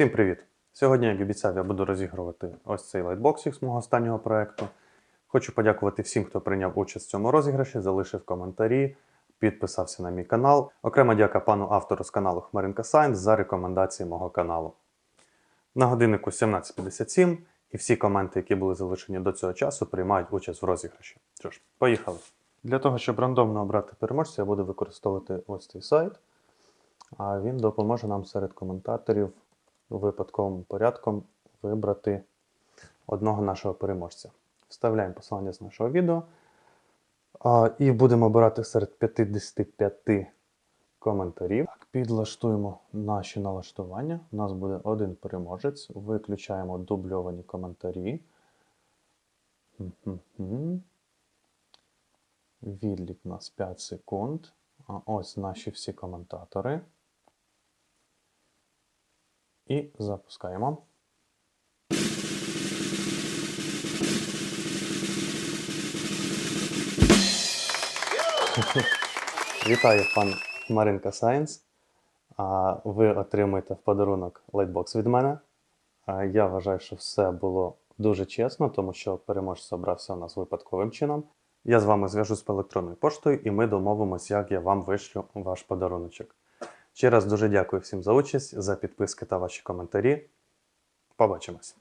Всім привіт! Сьогодні, як обіцяв, я буду розігрувати ось цей лайтбоксик з мого останнього проекту. Хочу подякувати всім, хто прийняв участь в цьому розіграші, залишив коментарі, підписався на мій канал. Окрема дяка пану автору з каналу Хмаринка Сайнс за рекомендації мого каналу. На годиннику 17.57 і всі коменти, які були залишені до цього часу, приймають участь в розіграші. Що поїхали. Для того, щоб рандомно обрати переможця, я буду використовувати ось цей сайт. А він допоможе нам серед коментаторів випадковим порядком вибрати одного нашого переможця. Вставляємо посилання з нашого відео. І будемо обирати серед 55 коментарів. Так, підлаштуємо наші налаштування. У нас буде один переможець. Виключаємо дубльовані коментарі. Відлік у нас 5 секунд. А ось наші всі коментатори. І запускаємо. Вітаю, пан Маринка Сайенс. Ви отримуєте в подарунок лайтбокс від мене. Я вважаю, що все було дуже чесно, тому що переможець обрався у нас випадковим чином. Я з вами зв'яжусь по електронною поштою і ми домовимось, як я вам вишлю ваш подаруночок. Ще раз дуже дякую всім за участь, за підписки та ваші коментарі. Побачимось!